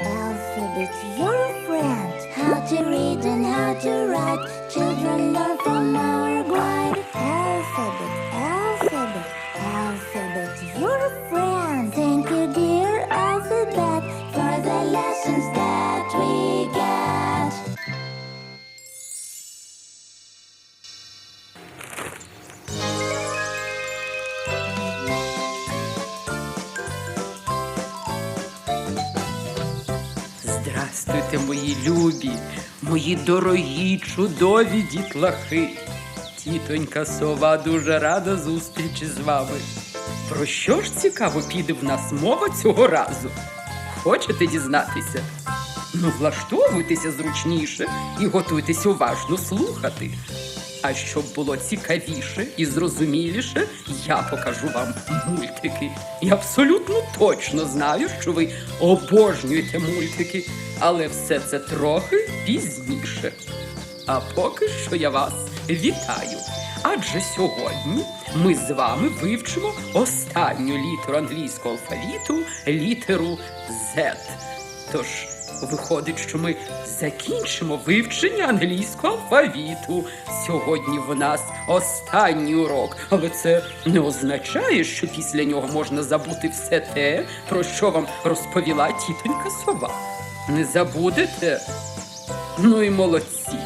Alphabet, your friend. How to read and how to write. Children learn from our Здравствуйте, мої любі, мої дорогі, чудові дітлахи. Тітонька сова дуже рада зустрічі з вами. Про що ж цікаво піде в нас мова цього разу? Хочете дізнатися? Ну, влаштовуйтеся зручніше і готуйтесь уважно слухати. А щоб було цікавіше і зрозуміліше, я покажу вам мультики. І абсолютно точно знаю, що ви обожнюєте мультики, але все це трохи пізніше. А поки що я вас вітаю. Адже сьогодні ми з вами вивчимо останню літеру англійського алфавіту літеру Z. Тож виходить, що ми закінчимо вивчення англійського алфавіту. Сьогодні в нас останній урок, але це не означає, що після нього можна забути все те, про що вам розповіла тітонька сова. Не забудете? Ну і молодці.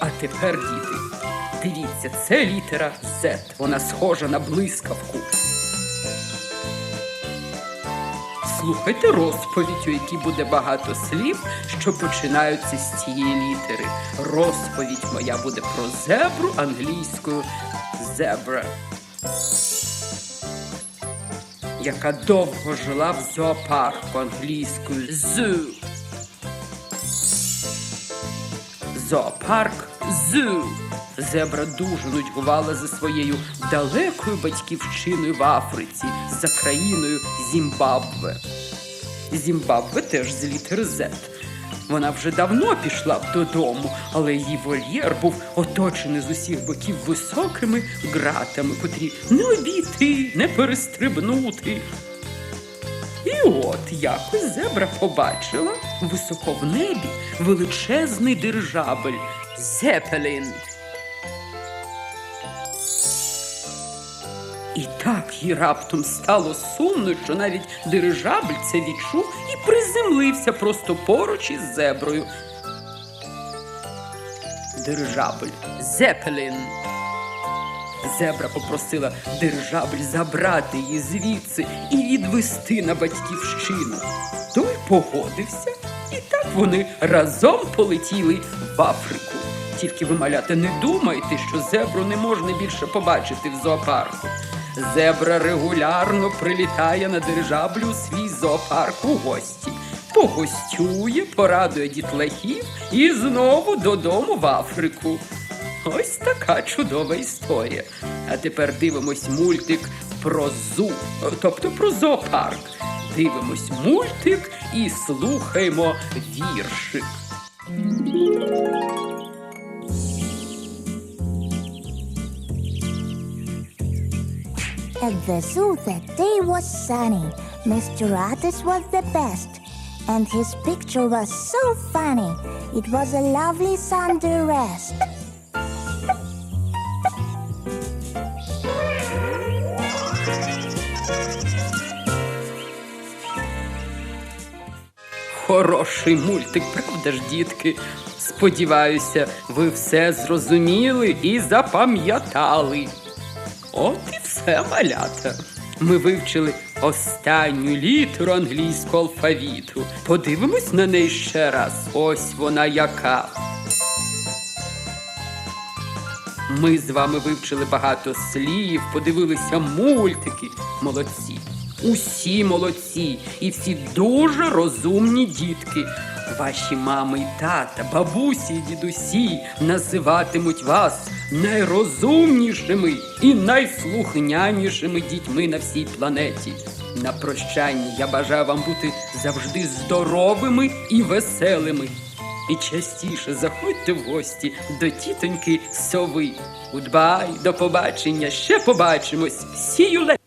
А тепер, діти, дивіться, це літера Z. Вона схожа на блискавку. Слухайте розповідь, у якій буде багато слів, що починаються з цієї літери. Розповідь моя буде про зебру англійською зебра, яка довго жила в зоопарку англійською zoo. Зоопарк Зу. Зебра дуже нудьгувала за своєю далекою батьківщиною в Африці, за країною Зімбабве. Зімбабве теж з літери Z. Вона вже давно пішла б додому, але її вольєр був оточений з усіх боків високими ґратами, котрі не обійти, не перестрибнути. І от якось зебра побачила високо в небі величезний дирижабель Зепелін. І так їй раптом стало сумно, що навіть дирижабль це відчув і приземлився просто поруч із зеброю. Дирижабль Зепелін. Зебра попросила дирижабль забрати її звідси і відвести на батьківщину. Той погодився, і так вони разом полетіли в Африку. Тільки ви, малята, не думайте, що зебру не можна більше побачити в зоопарку. Зебра регулярно прилітає на дирижаблю свій зоопарк у гості. Погостює, порадує дітлахів і знову додому в Африку. Ось така чудова історія. А тепер дивимось мультик про зу, тобто про зоопарк. Дивимось мультик і слухаємо віршик. At the zoo that day was sunny. Mr. Otis was the best. And his picture was so funny. It was a lovely Sunday rest. Хороший мультик, правда ж, дітки? Сподіваюся, ви все зрозуміли і запам'ятали. От і все малята. Ми вивчили останню літеру англійського алфавіту. Подивимось на неї ще раз. Ось вона яка. Ми з вами вивчили багато слів, подивилися мультики. Молодці. Усі молодці і всі дуже розумні дітки. Ваші мами й тата, бабусі й дідусі називатимуть вас найрозумнішими і найслухнянішими дітьми на всій планеті. На прощання я бажаю вам бути завжди здоровими і веселими. І частіше заходьте в гості до тітоньки сови. Удбай, до побачення, ще побачимось. Later.